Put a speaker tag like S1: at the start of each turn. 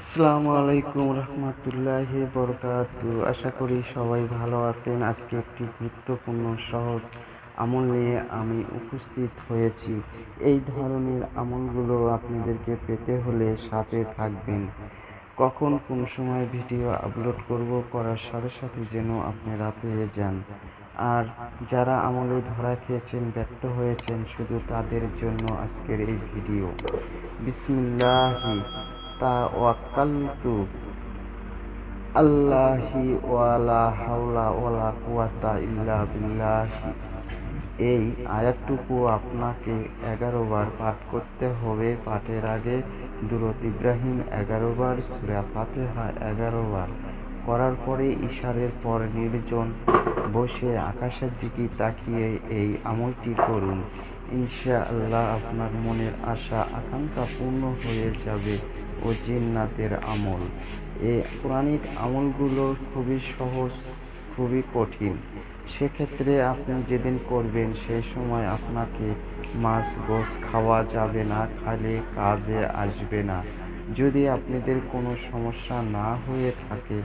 S1: আসসালামু আলাইকুম রহমতুল্লাহি বরকাতু। আশা করি সবাই ভালো আছেন। আজকে একটি গুরুত্বপূর্ণ সহজ আমল নিয়ে আমি উপস্থিত হয়েছি। এই ধরনের আমলগুলো আপনাদেরকে পেতে হলে সাথে থাকবেন। কখন কোন সময় ভিডিও আপলোড করব করার সাথে সাথে যেন আপনারা পেয়ে যান। আর যারা আমলে ধরা খেয়েছেন, ব্যর্থ হয়েছেন, শুধু তাদের জন্য আজকের এই ভিডিও। বিসমিল্লাহি। তাওয়াক্কালতু আল্লাহি ওয়ালা হাওলা ওয়ালা quwata ইল্লা বিল্লাহি। এই আয়াতটুকু আপনাকে এগারো বার পাঠ করতে হবে। পাঠের আগে দুরত ইব্রাহিম এগারো বার, সুরা ফাতেহা এগারো বার। করার পরে ইশারের পর নির্জন বসে আকাশের দিকে তাকিয়ে এই আমলটি করুন। ইনশাআল্লাহ আপনার মনের আশা, আকাঙ্ক্ষা পূর্ণ হয়ে যাবে ও জিন্নাতের আমল। এই পুরাণিক আমলগুলো খুবই সহজ, খুবই কঠিন। সেক্ষেত্রে আপনি যেদিন করবেন সেই সময় আপনাকে মাছ গোস খাওয়া যাবে না, খালে কাজে আসবে না। যদি আপনাদের কোনো সমস্যা না হয়ে থাকে